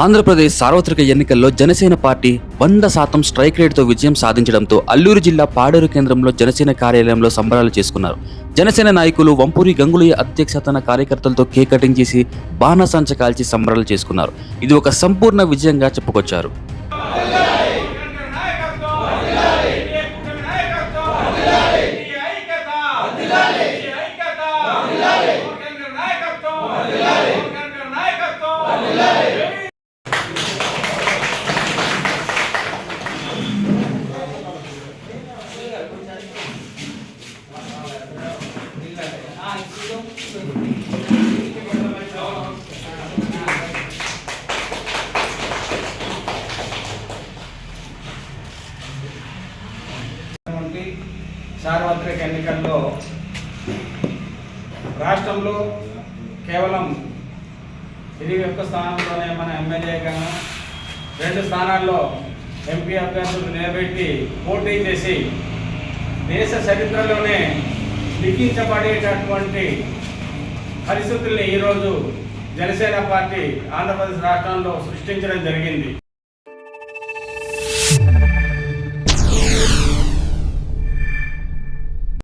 ఆంధ్రప్రదేశ్ సార్వత్రిక ఎన్నికల్లో జనసేన పార్టీ వంద శాతం స్ట్రైక్ రేట్తో విజయం సాధించడంతో అల్లూరు జిల్లా పాడేరు కేంద్రంలో జనసేన కార్యాలయంలో సంబరాలు చేసుకున్నారు. జనసేన నాయకులు వంపూరి గంగులయ్య అధ్యక్షతన కార్యకర్తలతో కేక్ కటింగ్ చేసి బాణసంచ కాల్చి సంబరాలు చేసుకున్నారు. ఇది ఒక సంపూర్ణ విజయంగా చెప్పుకొచ్చారు. సార్వత్రిక ఎన్నికల్లో రాష్ట్రంలో కేవలం ఇరవై ఒక్క స్థానంలోనే మన ఎమ్మెల్యేగా రెండు స్థానాల్లో ఎంపీ అభ్యర్థులు నిలబెట్టి పోటీ చేసి దేశ చరిత్రలోనే లిఖించబడేటటువంటి పరిస్థితుల్ని ఈరోజు జనసేన పార్టీ ఆంధ్రప్రదేశ్ రాష్ట్రంలో సృష్టించడం జరిగింది.